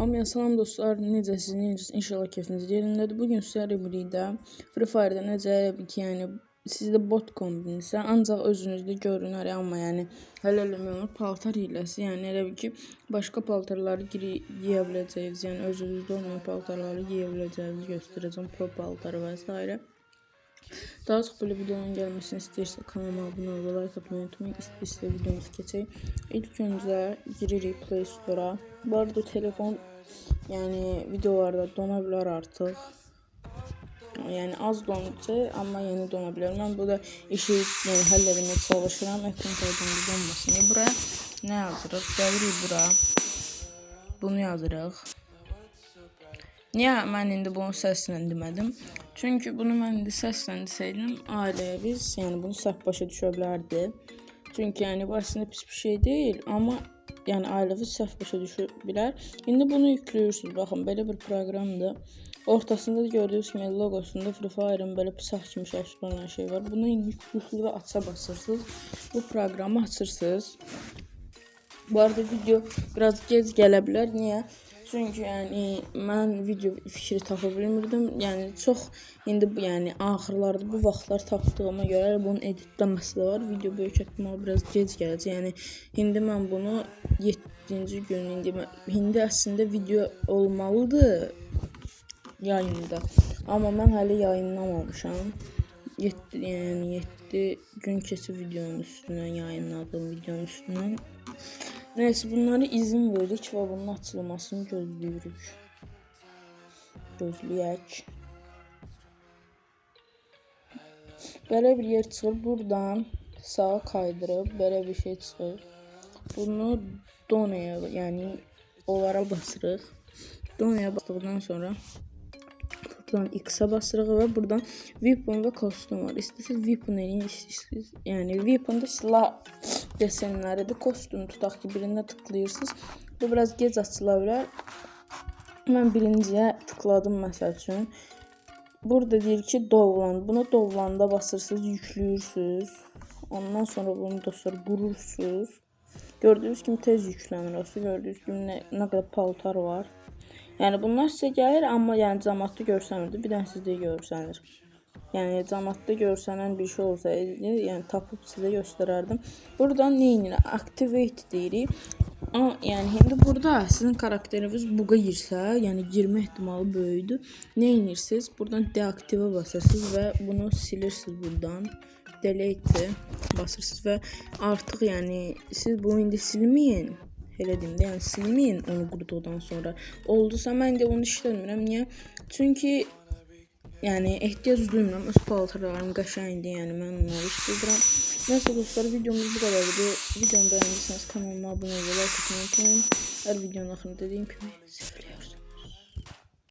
Hamıya salam dostlar, necəsiniz, necəsiniz? İnşallah keyfiniz yerindədir. Bu gün sizlərlə birlikdə Free Fire-da necə elə ki, yəni sizdə bot kombinsə, ancaq özünüzdə görünər, amma yəni hələ eləmək olur. Paltar hiləsi, yəni elə bil ki, başqa paltarları giyə biləcəksiniz, yəni özünüzdə olmayan paltarları giyə biləcəyinizi göstərəcəm, pro paltarı və s. Daha çox belə videonun gəlməsini istəyirsə kanalıma abunə ol və like atmayı unutmayın. İstəyirsə videomuzu keçək. İlk öncə giririk Play Store-a. Bu arada telefon yəni videolarda dona bilər artıq. Yəni az donacaq, amma yeni dona bilər. Mən burada işi yəni həll etməyə çalışıram. Ekran kaydında donmasın. Buraya nə yazırıq? Gəlirik bura. Bunu yazırıq. Niyə mən indi bunu səslə demədim? Çünki bunu mən indi səslə desəydim, ailəviz, yəni bunu səhv başa düşə bilərdi. Çünki yəni bu əslində pis bir şey deyil, amma yəni ailəviz səhv başa düşə bilər. İndi bunu yüklüyorsunuz. Baxın, belə bir proqramdır. Ortasında da gördüyünüz kimi logosunda Free Fire'ın belə pisah kimi olan şey var. Bunu yüklü və aça basırsınız. Bu proqramı açırsınız. Bu arada video biraz gec gələ bilər. Niyə? Çünki yəni mən video fikri tapa bilmirdim. Yəni çox indi bu yəni axırlarda bu vaxtlar tapdığıma görə bunun editləməsi də var. Video böyük ehtimal biraz gec gələcək. Yəni indi mən bunu 7-ci gün indi indi əslində video olmalıdır yayında. Amma mən hələ yayınlamamışam. 7 yəni 7 gün keçib videonun üstündən yayınladım videonun üstündən. Neyse bunları izin verdik ve bunun açılmasını gözləyirik. Gözləyək. Belə bir yer çıxır. Buradan sağa kaydırıb belə bir şey çıxır. Bunu donaya, yəni onlara basırıq. Donaya basdıqdan sonra buradan X-a basırıq və buradan weapon və kostyum var. İstəsəz weapon eləyin, istəsəz yəni weapon da silah desenləridir. Kostüm tutaq ki, birində tıklayırsınız. Bu biraz gec açıla bilər. Mən birinciyə tıkladım məsəl üçün. Burada deyir ki, dovlan. Buna dovlanda basırsınız, yüklüyürsünüz. Ondan sonra bunu dostlar qurursunuz. Gördüyünüz kimi tez yüklənir. Olsa gördüyünüz kimi nə, nə qədər paltar var. Yəni bunlar sizə gəlir, amma yəni cəmaatda görsənmir. Bir dənə sizdə görsənir. Yani cəmaatda görsənən bir şey olsaydı, yəni tapıb sizə göstərərdim. Buradan nə edir? Activate deyirik. Ama yani indi burada sizin karakteriniz buga girsə, yəni girmə ehtimalı böyükdür. Nə edirsiniz? Buradan deaktive basırsınız və bunu silirsiniz buradan. Delete basırsınız və artıq yəni siz bunu indi silməyin. Elə deyim də, yəni silməyin onu qurduqdan sonra. Oldusa mən də onu işləmirəm. Niyə? Çünki yani ehtiyac duymuram. Öz paltarlarım qəşəngdir. Yəni mən onları istəyirəm. Nəysə dostlar, videomuz bu qadardı. Videomu bəyəndiyseniz kanalıma abunə olmayı, like etmeyi unutmayın. Hər videonun axırında dediyim kimi, sevgilim.